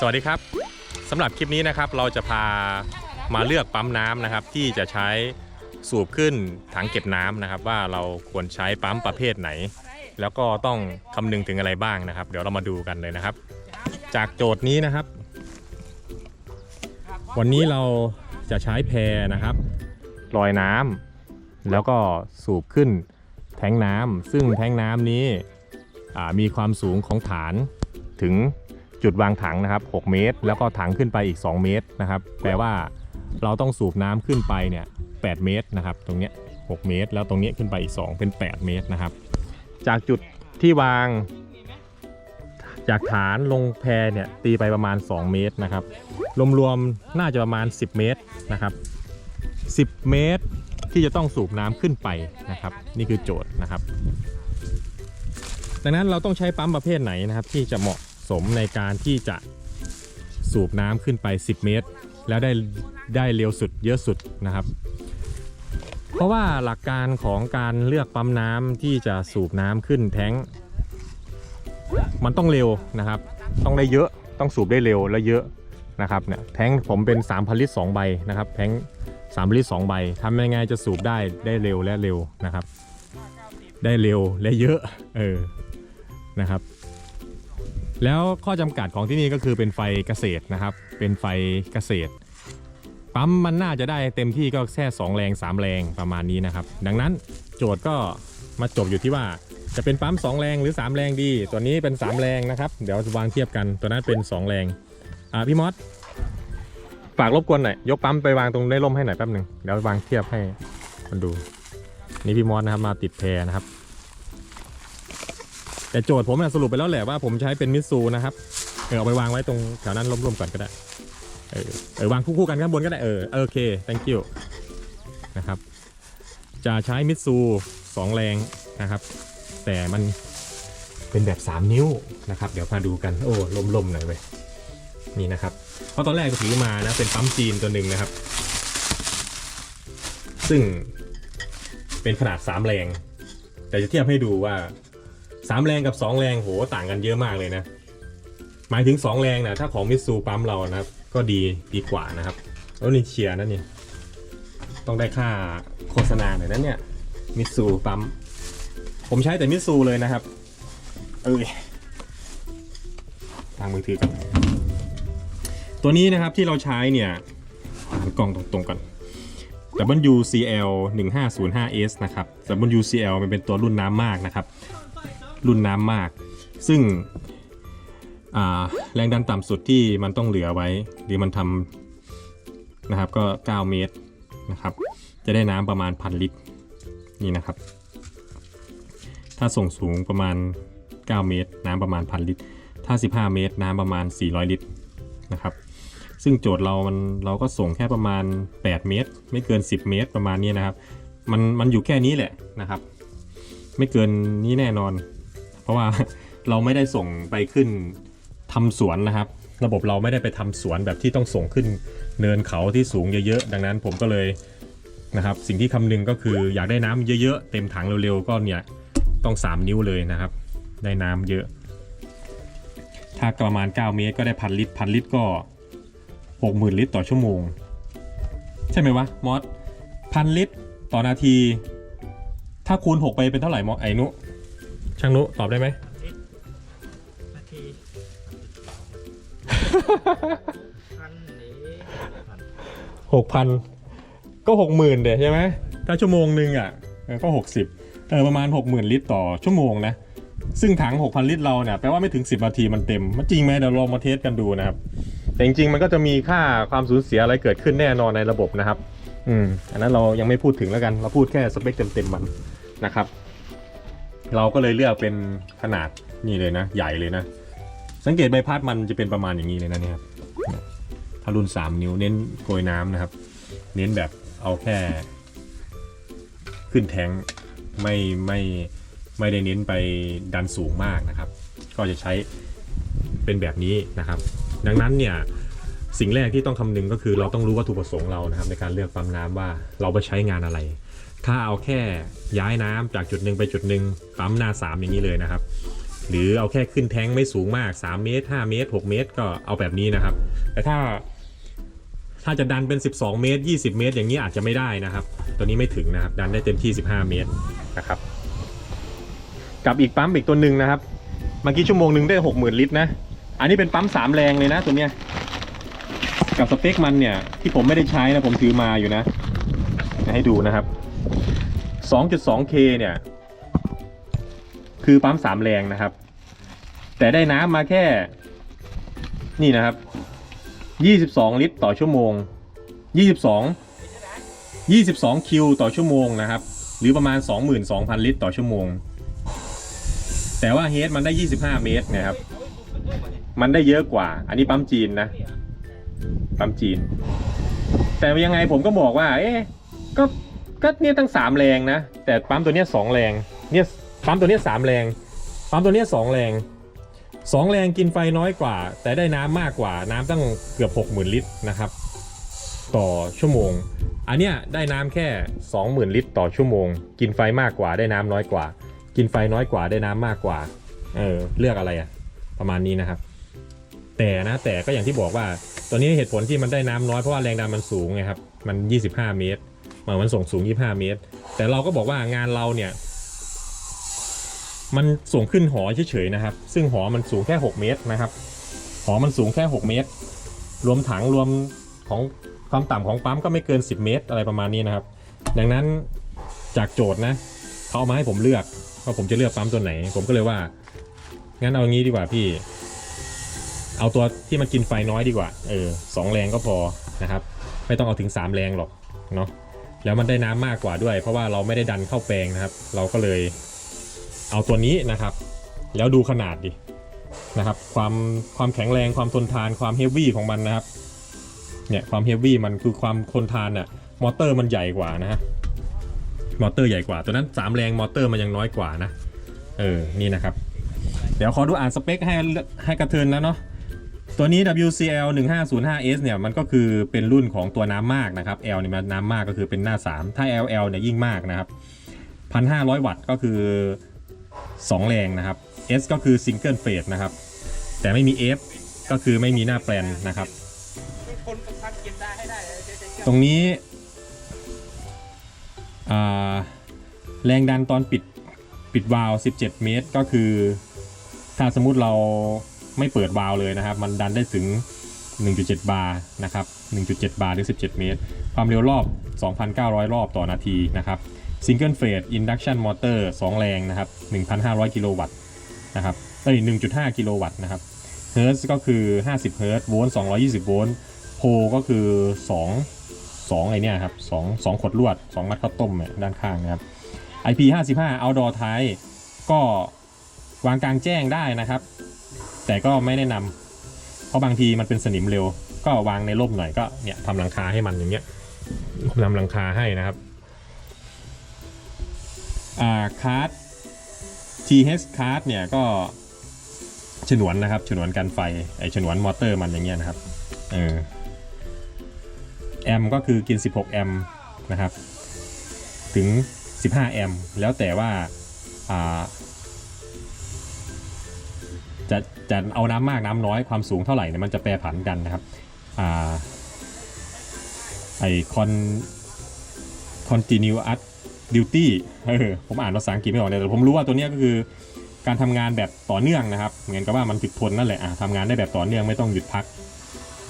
สวัสดีครับสำหรับคลิปนี้นะครับเราจะพามาเลือกปั๊มน้ำนะครับ ที่จะใช้สูบขึ้นถังเก็บน้ำนะครับ ว่าเราควรใช้ปั๊มประเภทไหน แล้วก็ต้องคำนึงถึงอะไรบ้างนะครับ เดี๋ยวเรามาดูกันเลยนะครับ จากโจทย์นี้นะครับ วันนี้เราจะใช้แพรนะครับลอยน้ำแล้วก็สูบขึ้นแทงน้ำซึ่งแทงน้ำนี้มีความสูงของฐานถึง จุดวางถังนะครับ 6 เมตร แล้วก็ถังขึ้นไปอีก 2 เมตรนะครับ แปลว่าเราต้องสูบน้ำขึ้นไปเนี่ย8เมตรนะครับ ตรงเนี้ย6เมตร แล้วตรงนี้ขึ้นไปอีก 2 เป็น 8 เมตรนะครับ จากจุดที่วาง จากฐานลงแพเนี่ยตีไปประมาณ 2 เมตรนะครับ รวมๆน่าจะประมาณ 10 เมตรนะครับ 10 เมตรที่จะต้องสูบน้ำขึ้นไปนะครับ นี่คือโจทย์นะครับ ดังนั้นเราต้องใช้ปั๊มประเภทไหนนะครับ ที่จะเหมาะ สมในการที่จะสูบน้ำขึ้นไป 10 เมตร แล้วได้ได้เร็วสุดเยอะสุดนะครับ เพราะว่าหลักการของการเลือกปั๊มน้ำที่จะสูบน้ำขึ้นแท้งมันต้องเร็วนะครับ ต้องได้เยอะต้องสูบได้เร็วและเยอะนะครับเนี่ยแท้งผมเป็น3 0 0ลิตร2ใบนะครับแท้ง3ลิตร2ใบทำยังไงจะสูบได้ได้เร็วและเร็วนะครับ ได้เร็วและเยอะเออนะครับ แล้วข้อจำกัดของที่นี่ก็คือเป็นไฟเกษตรนะครับ เป็นไฟเกษตร ปั๊มมันน่าจะได้เต็มที่ก็แค่2แรง 3 แรงประมาณนี้นะครับ ดังนั้นโจทย์ก็มาจบอยู่ที่ว่าจะเป็นปั๊ม2แรงหรือ 3 แรงดี ตัวนี้เป็น 3 แรงนะครับ เดี๋ยววางเทียบกัน ตัวนั้นเป็น 2 แรง อ่าพี่มอสฝากรบกวนหน่อย ยกปั๊มไปวางตรงได้ร่มให้หน่อยแป๊บหนึ่งเดี๋ยววางเทียบให้มันดู นี่พี่มอสนะครับมาติดแพรนะครับ แต่โจทย์ผมนะสรุปไปแล้วแหละว่าผมใช้เป็นมิตซูนะครับ เออเอาไปวางไว้ตรงแถวนั้นร่มๆก่อนก็ได้ เออเออวางคู่ๆกันข้างบนก็ได้ เออโอเค thank you นะครับ จะใช้มิตซูสองแรงนะครับ แต่มันเป็นแบบ 3 นิ้วนะครับ เดี๋ยวมาดูกัน โอ้ลมๆหน่อยเว้ยนี่นะครับ เพราะตอนแรกก็ถือมานะเป็นปั๊มจีนตัวหนึ่งนะครับ ซึ่งเป็นขนาด 3 แรง แต่จะเทียบให้ดูว่า 3แรงกับ2แรงโหต่างกันเยอะมากเลยนะ หมายถึง2แรงนะถ้าของมิตซูปั๊มเรานะครับ ก็ดีดีกว่านะครับ แล้วนี่เชียร์นะนี่ ต้องได้ค่าโฆษณาหน่อยนะเนี่ยมิตซูปั๊ม ผมใช้แต่มิตซูเลยนะครับ เอ้ยทางมือถือกันตัวนี้นะครับที่เราใช้เนี่ยหันกล้องตรงๆก่อน WCL 1505S นะครับ WCL มันเป็นตัวรุ่นน้ำมากนะครับ รุ่นน้ำมาก ซึ่งแรงดันต่ำสุดที่มันต้องเหลือไว้ หรือมันทำนะครับก็ 9 เมตรนะครับ จะได้น้ำประมาณพันลิตรนี่นะครับ ถ้าส่งสูงประมาณ 9 เมตร น้ำประมาณพันลิตร ถ้า 15 เมตร น้ำประมาณ 400 ลิตรนะครับ ซึ่งโจทย์เรามันเราก็ส่งแค่ประมาณ 8 เมตร ไม่เกิน 10 เมตรประมาณนี้นะครับ มันมันอยู่แค่นี้แหละนะครับ ไม่เกินนี้แน่นอน เพราะว่าเราไม่ได้ส่งไปขึ้นทำสวนนะครับ ระบบเราไม่ได้ไปทำสวนแบบที่ต้องส่งขึ้นเนินเขาที่สูงเยอะๆ ดังนั้นผมก็เลยนะครับสิ่งที่คำนึงก็คืออยากได้น้ำเยอะๆ เต็มถังเร็วๆ ก็เนี่ยต้อง 3 นิ้วเลยนะครับ ได้น้ำเยอะ ถ้าประมาณ 9 เมตรก็ได้พันลิตรพันลิตรก็ 60,000 ลิตรต่อชั่วโมง ใช่ไหมวะมอสพันลิตรต่อนาที ถ้าคูณ 6 ไปเป็นเท่าไหร่มอสไอ้นุ ช่างนุตอบได้ไหมนาทีพันนี้พันหกพันก็หกหมื่นเดใช่ไหมถ้าชั่วโมงหนึ่งอะเออก็หกสิบเออประมาณหกหมื่นลิตรต่อชั่วโมงนะ ซึ่งถังหกพันลิตรเราเนี่ยแปลว่าไม่ถึงสิบนาทีมันเต็ม มันจริงไหมเดี๋ยวลองมาเทสกันดูนะครับ แต่จริงๆมันก็จะมีค่าความสูญเสียอะไรเกิดขึ้นแน่นอนในระบบนะครับ อืมอันนั้นเรายังไม่พูดถึงแล้วกัน เราพูดแค่สเปคเต็มๆมันนะครับ เราก็เลยเลือกเป็นขนาดนี่เลยนะ ใหญ่เลยนะ สังเกตใบพัดมันจะเป็นประมาณอย่างนี้เลยนะเนี่ยครับถ้ารุ่น 3 นิ้วเน้นโกยน้ำนะครับ เน้นแบบเอาแค่ ขึ้นแทงไม่ไม่ไม่ได้เน้นไปดันสูงมากนะครับ ก็จะใช้เป็นแบบนี้นะครับ ดังนั้นเนี่ยสิ่งแรกที่ต้องคำนึงก็คือเราต้องรู้วัตถุประสงค์เรานะครับ ในการเลือกปั๊มน้ำว่าเราไปใช้งานอะไร ถ้าเอาแค่ย้ายน้ำจากจุดหนึ่งไปจุดหนึ่งปั๊มหน้าสามอย่างนี้เลยนะครับ หรือเอาแค่ขึ้นแท้งไม่สูงมาก 3 เมตร 5 เมตร 6 เมตร ก็เอาแบบนี้นะครับ แต่ถ้าถ้าจะดันเป็น 12 เมตร 20 เมตร อย่างนี้อาจจะไม่ได้นะครับ ตัวนี้ไม่ถึงนะครับ ดันได้เต็มที่ 15 เมตรนะครับ กับอีกปั๊มอีกตัวหนึ่งนะครับ เมื่อกี้ชั่วโมงหนึ่งได้ 60,000 ลิตรนะ อันนี้เป็นปั๊ม 3 แรงเลยนะตัวเนี้ย กับสเปคมันเนี่ยที่ผมไม่ได้ใช้นะผมถือมาอยู่นะ ให้ดูนะครับ 2.2K เนี่ย คือปั๊ม3แรงนะครับ แต่ได้น้ำมาแค่ นี่นะครับ 22 ลิตรต่อชั่วโมง 22 22 คิวต่อชั่วโมงนะครับ หรือประมาณ 22,000 ลิตรต่อชั่วโมง แต่ว่าเฮดมันได้ 25 เมตรนะครับ มันได้เยอะกว่า อันนี้ปั๊มจีนนะ ปั๊มจีน แต่ยังไงผมก็บอกว่า เอ๊ะก็ ก็เนี่ยตั้งสามแรงนะ แต่ปั๊มตัวเนี้ยสองแรง เนี่ยปั๊มตัวเนี้ยสามแรง ปั๊มตัวเนี้ยสองแรงสองแรงกินไฟน้อยกว่า แต่ได้น้ำมากกว่าน้ำตั้งเกือบหกหมื่นลิตรนะครับ ต่อชั่วโมง อันเนี้ยได้น้ำแค่สองหมื่นลิตรต่อชั่วโมง กินไฟมากกว่าได้น้ำน้อยกว่า กินไฟน้อยกว่าได้น้ำมากกว่า เออเลือกอะไรอะประมาณนี้นะครับ แต่นะแต่ก็อย่างที่บอกว่าตัวนี้เหตุผลที่มันได้น้ำน้อยเพราะว่าแรงดันมันสูงไงครับ มัน 25 เมตร มันมันส่งสูง 25 เมตร แต่เราก็บอกว่างานเราเนี่ย มันส่งขึ้นหอเฉยๆนะครับ ซึ่งหอมันสูงแค่ 6 เมตรนะครับ หอมันสูงแค่ 6 เมตร รวมถังรวมของความต่ำของปั๊มก็ไม่เกิน 10 เมตร อะไรประมาณนี้นะครับ ดังนั้นจากโจทย์นะเขาเอามาให้ผมเลือกว่าผมจะเลือกปั๊มตัวไหน ผมก็เลยว่า งั้นเอางี้ดีกว่าพี่ เอาตัวที่มันกินไฟน้อยดีกว่า เออสองแรงก็พอนะครับ ไม่ต้องเอาถึง 3 แรงหรอกเนาะ แล้วมันได้น้ำมากกว่าด้วย เพราะว่าเราไม่ได้ดันเข้าแปลงนะครับ เราก็เลยเอาตัวนี้นะครับ แล้วดูขนาดดินะครับ ความความแข็งแรงความทนทานความเฮฟวี่ของมันนะครับเนี่ยความเฮฟวี่มันคือความทนทานอะมอเตอร์มันใหญ่กว่านะฮะมอเตอร์ใหญ่กว่า ตัวนั้น3แรงมอเตอร์มันยังน้อยกว่านะเออนี่นะครับ เดี๋ยวขอดูอ่านสเปคให้ให้กระเทินแล้วเนาะ ตัวนี้ WCL 1505S เนี่ยมันก็คือเป็นรุ่นของตัวน้ำมากนะครับ L เนี่ยมันน้ำมากก็คือเป็นหน้า 3 ถ้า LL เนี่ยยิ่งมากนะครับ 1,500 วัตต์ก็คือ 2 แรงนะครับ S ก็คือ Single Phase นะครับ แต่ไม่มี F ก็คือไม่มีหน้าแปลนนะครับ ตรงนี้แรงดันตอนปิดปิดวาล์ว17 เมตร ก็คือ ถ้าสมมุติเรา ไม่เปิดวาล์วเลยนะครับ มันดันได้ถึง 1.7 บาร์นะครับ 1.7 บาร์หรือ 17 เมตร ความเร็วรอบ 2,900 รอบต่อนาทีนะครับ Single Phase Induction Motor 2แรงนะครับ 1,500 กิโลวัตต์นะครับเอ้ย1.5 กิโลวัตต์นะครับเฮิร์ตก็คือ 50 เฮิร์ตโวลต์220 โวลต์โพก็คือ 2 2ไอเนี่ยครับ2 2ขดลวด 2 มัดข้าวต้มเนี่ยด้านข้างนะครับ IP 55 outdoor ท้ายก็วางกลางแจ้งได้นะครับ แต่ก็ไม่แนะนำเพราะบางทีมันเป็นสนิมเร็ว ก็วางในร่มหน่อยก็เนี่ยทำหลังคาให้มันอย่างเงี้ยทำหลังคาให้นะครับอ่าคาร์ด TH คาร์ดเนี่ยก็ฉนวนนะครับฉนวนกันไฟไอฉนวนมอเตอร์มันอย่างเงี้ยนะครับเออแอมก็คือกิน 16 แอมนะครับ ถึง 15 แอม แล้วแต่ว่าอ่า จะจะเอาน้ำมากน้ำน้อยความสูงเท่าไหร่เนี่ยมันจะแปรผันกันนะครับอ่าไอคอน continuous duty เออผมอ่านภาษาอังกฤษไม่ออกเลยแต่ผมรู้ว่าตัวนี้ก็คือการทำงานแบบต่อเนื่องนะครับเหมือนกับว่ามันถึกทนนั่นแหละอะทำงานได้แบบต่อเนื่องไม่ต้องหยุดพัก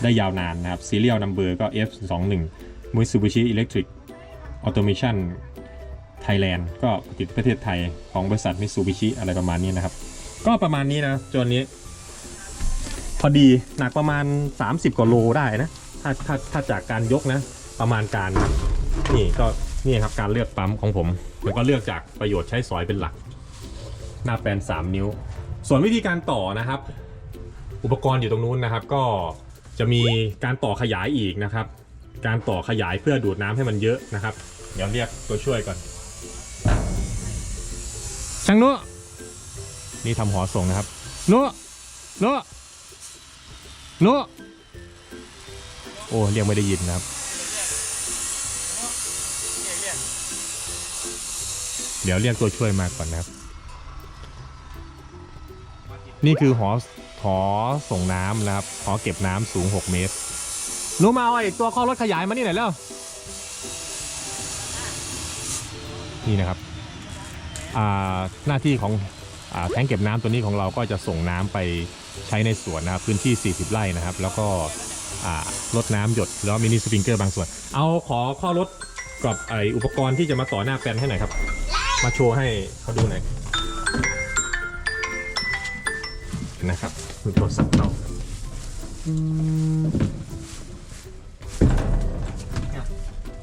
ได้ยาวนานนะครับ serial number ก็ F21 Mitsubishi Electric Automation Thailand ก็ผลิตประเทศไทยของบริษัท Mitsubishi อะไรประมาณนี้นะครับ ก็ประมาณนี้นะจนนี้ พอดีหนักประมาณ 30กว่าโลได้นะ ถ้าถ้าถ้าจากการยกนะ ประมาณการนี่ก็นี่ครับการเลือกปั๊มของผมแล้วก็เลือกจากประโยชน์ใช้สอยเป็นหลัก หน้าแปลน3 นิ้ว ส่วนวิธีการต่อนะครับ อุปกรณ์อยู่ตรงนู้นนะครับ ก็จะมีการต่อขยายอีกนะครับ การต่อขยายเพื่อดูดน้ำให้มันเยอะนะครับ เดี๋ยวเรียกตัวช่วยก่อนช่างนุ นี่ทำหอส่งนะครับนุนุนุโอ้เรียกไม่ได้ยินนะครับ เดี๋ยวเรียกตัวช่วยมาก่อนนะครับ นี่คือหอหอส่งน้ำนะครับหอเก็บน้ำสูง 6 เมตรรู้มาเอาไอ้ตัวข้อรถขยายมานี่หน่อยแล้วนี่นะครับหน้าที่ของ แท้งเก็บน้ำตัวนี้ของเราก็จะส่งน้ำไปใช้ในสวนนะครับพื้นที่ 40 ไร่นะครับ แล้วก็ลดน้ำหยดแล้วมินิสปริงเกอร์บางส่วน เอาขอข้อรถกับไออุปกรณ์ที่จะมาต่อหน้าแปลนให้หน่อยครับ มาโชว์ให้เขาดูหน่อยนะครับมีโทรศัพท์เรา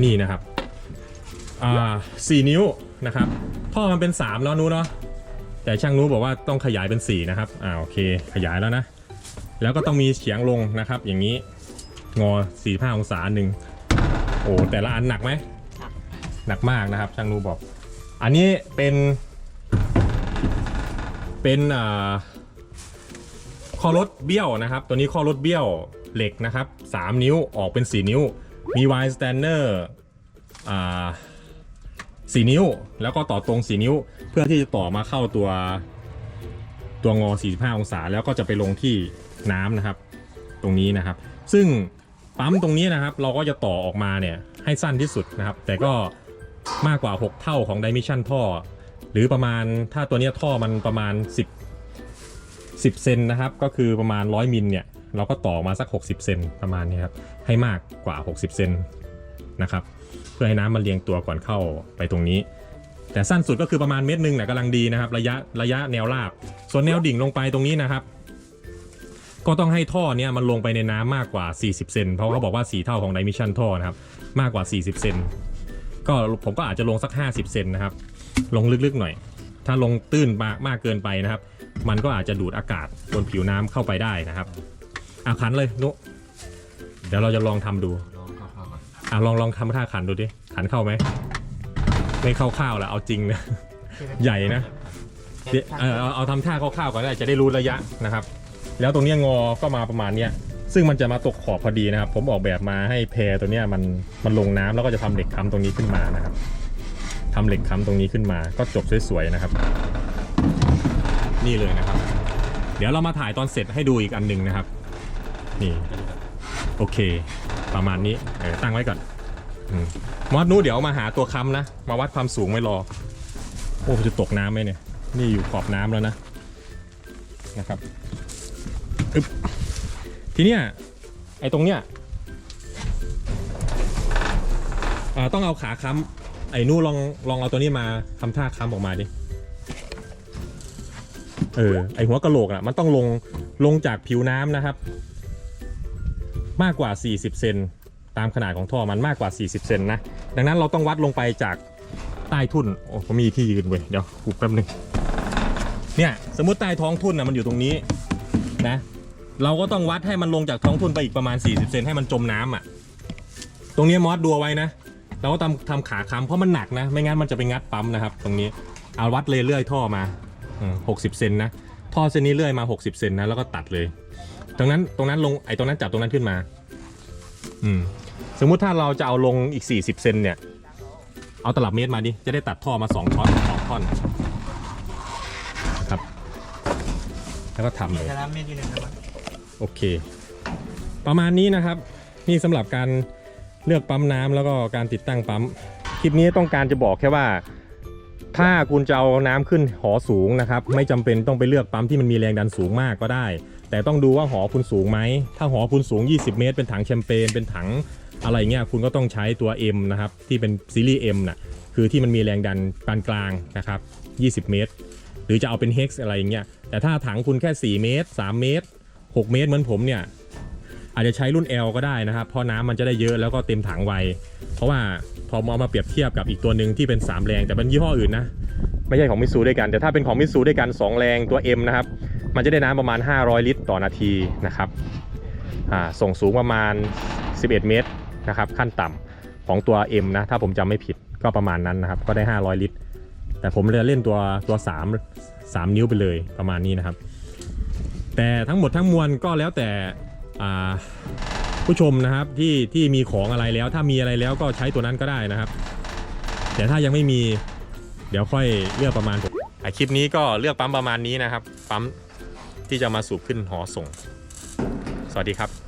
นี่นะครับ อ่าสี่นิ้วนะครับท่อมันเป็น3แล้วนู้นเนาะ แต่ช่างนู้บอกว่าต้องขยายเป็น4นะครับอ่าโอเค ขยายแล้วนะ แล้วก็ต้องมีเฉียงลงนะครับ อย่างนี้งอ45องศาหนึ่งโอ้แต่ละอันหนักไหมหนักมากนะครับ ช่างนู้บอก อันนี้เป็น เป็นอ่าข้อรถเบี้ยวนะครับ ตัวนี้ข้อรถเบี้ยวเหล็กนะครับ 3 นิ้วออกเป็น 4 นิ้ว มี Y standard อ่า 4 นิ้ว แล้วก็ต่อตรง 4 นิ้ว เพื่อที่จะต่อมาเข้าตัวตัวงอ 45 องศา แล้วก็จะไปลงที่น้ำนะครับ ตรงนี้นะครับ ซึ่งปั๊มตรงนี้นะครับ เราก็จะต่อออกมาเนี่ยให้สั้นที่สุดนะครับ แต่ก็มากกว่า 6 เท่าของ Dimension ท่อ หรือประมาณถ้าตัวเนี้ยท่อมันประมาณ 10 10 เซนนะครับ ก็คือประมาณ 100มิลเนี่ยเราก็ต่อมาสัก 60 เซนประมาณนี้ครับ ให้มากกว่า 60 เซนนะครับ เพื่อให้น้ำมันเรียงตัวก่อนเข้าไปตรงนี้ แต่สั้นสุดก็คือประมาณเมตรหนึ่งนะกำลังดีนะครับ ระยะระยะแนวราบ ส่วนแนวดิ่งลงไปตรงนี้นะครับ ก็ต้องให้ท่อเนี้ยมันลงไปในน้ำมากกว่า 40 เซนเพราะเขาบอกว่าสีเท่าของ Dimension ท่อนะครับมากกว่า 40 เซนก็ผมก็อาจจะลงสัก 50 เซนนะครับ ลงลึกๆหน่อย ถ้าลงตื้นมากมากเกินไปนะครับ มันก็อาจจะดูดอากาศบนผิวน้ำเข้าไปได้นะครับอะขันเลยนุเดี๋ยวเราจะลองทำดู องเข้าๆก่อนอะลองลองทำท่าขันดูดิ ขันเข้าไหม ไม่เข้าข้าวแหละเอาจริงนะ ใหญ่นะเดี๋ยวเออเอาเอาทำท่าคร่าวๆก่อนได้จะได้รู้ระยะนะครับ แล้วตรงเนี้ยงอก็มาประมาณเนี้ยซึ่งมันจะมาตกขอบพอดีนะครับ ผมออกแบบมาให้แพรตัวเนี้ยมันมันลงน้ำแล้วก็จะทำเหล็กค้ำตรงนี้ขึ้นมานะครับทำเหล็กค้ำตรงนี้ขึ้นมา ก็จบสวยๆนะครับ นี่เลยนะครับ เดี๋ยวเรามาถ่ายตอนเสร็จให้ดูอีกอันหนึ่งนะครับ นี่ โอเค ประมาณนี้เออตั้งไว้ก่อนอมมอสนู้เดี๋ยวมาหาตัวค้ำนะ มาวัดความสูงไว้รอ โอ้จะตกน้ำไหมเนี่ย นี่อยู่ขอบน้ำแล้วนะ นะครับอึ๊บทีเนี้ยไอ้ตรงเนี้ยอ่าต้องเอาขาค้ำไอ้นู้ลองลองเอาตัวนี้มาทำท่าค้ำออกมาดิเออไอหัวกะโหลกอะ มันต้องลงลงจากผิวน้ำนะครับ มากกว่า 40 เซนตามขนาดของท่อมันมากกว่า 40 เซนนะ ดังนั้นเราต้องวัดลงไปจากใต้ทุ่น โอ้ผมมีที่ยืนเว้ย เดี๋ยวกูแป๊บนึง เนี่ย สมมติใต้ท้องทุ่นนะมันอยู่ตรงนี้นะ เราก็ต้องวัดให้มันลงจากท้องทุ่นไปอีกประมาณ 40 เซนให้มันจมน้ำอะ ตรงนี้มอสดูเอาไว้นะ เราก็ทำทำขาค้ำเพราะมันหนักนะ ไม่งั้นมันจะไปงัดปั๊มนะครับ ตรงนี้ เอาวัดเลยเลื่อยท่อมาหกสิบเซนนะ ท่อเส้นนี้เลื่อยมา 60 เซนนะ แล้วก็ตัดเลย ตรงนั้นตรงนั้นลงไอ้ตรงนั้นจับตรงนั้นขึ้นมา อืม สมมุติถ้าเราจะเอาลงอีก 40เซนเนี่ย เอาตลับเมตรมาดิ จะได้ตัดท่อมา2ท่อนสองท่อนครับ แล้วก็ทำเลยจะรับเมตรอยู่หนึ่งนะครับโอเค ประมาณนี้นะครับ นี่สำหรับการเลือกปั๊มน้ำแล้วก็การติดตั้งปั๊ม คลิปนี้ต้องการจะบอกแค่ว่า ถ้าคุณจะเอาน้ำขึ้นหอสูงนะครับ ไม่จำเป็นต้องไปเลือกปั๊มที่มันมีแรงดันสูงมากก็ได้ แต่ต้องดูว่าหอคุณสูงไหม ถ้าหอคุณสูง 20 เมตร เป็นถังแชมเปญ เป็นถังอะไรเงี้ย คุณก็ต้องใช้ตัว M นะครับ ที่เป็นซีรีส์ M น่ะ คือที่มันมีแรงดันปานกลางนะครับ 20 เมตร หรือจะเอาเป็น Hex อะไรเงี้ย แต่ถ้าถังคุณแค่ 4 เมตร 3 เมตร 6 เมตรเหมือนผมเนี่ย อาจจะใช้รุ่น L ก็ได้นะครับ เพราะน้ำมันจะได้เยอะแล้วก็เต็มถังไว เพราะว่าพอเอามาเปรียบเทียบกับอีกตัวหนึ่งที่เป็น 3 แรงแต่เป็นยี่ห้ออื่นนะ ไม่ใช่ของมิตซูด้วยกัน แต่ถ้าเป็นของมิตซูด้วยกัน 2 แรงตัว M นะครับ มันจะได้น้ำประมาณ 500 ลิตรต่อนาทีนะครับอ่าส่งสูงประมาณ 11 เมตรนะครับขั้นต่ำของตัว M นะถ้าผมจำไม่ผิดก็ประมาณนั้นนะครับก็ได้ 500 ลิตร แต่ผมเลยเล่นตัวตัว 3 3 นิ้วไปเลยประมาณนี้นะครับ แต่ทั้งหมดทั้งมวลก็แล้วแต่อ่าผู้ชมนะครับที่ที่มีของอะไรแล้ว ถ้ามีอะไรแล้วก็ใช้ตัวนั้นก็ได้นะครับ แต่ถ้ายังไม่มีเดี๋ยวค่อยเลือกประมาณอะคลิปนี้ก็เลือกปั๊มประมาณนี้นะครับ ปั๊ม ที่จะมาสูบขึ้นหอส่ง สวัสดีครับ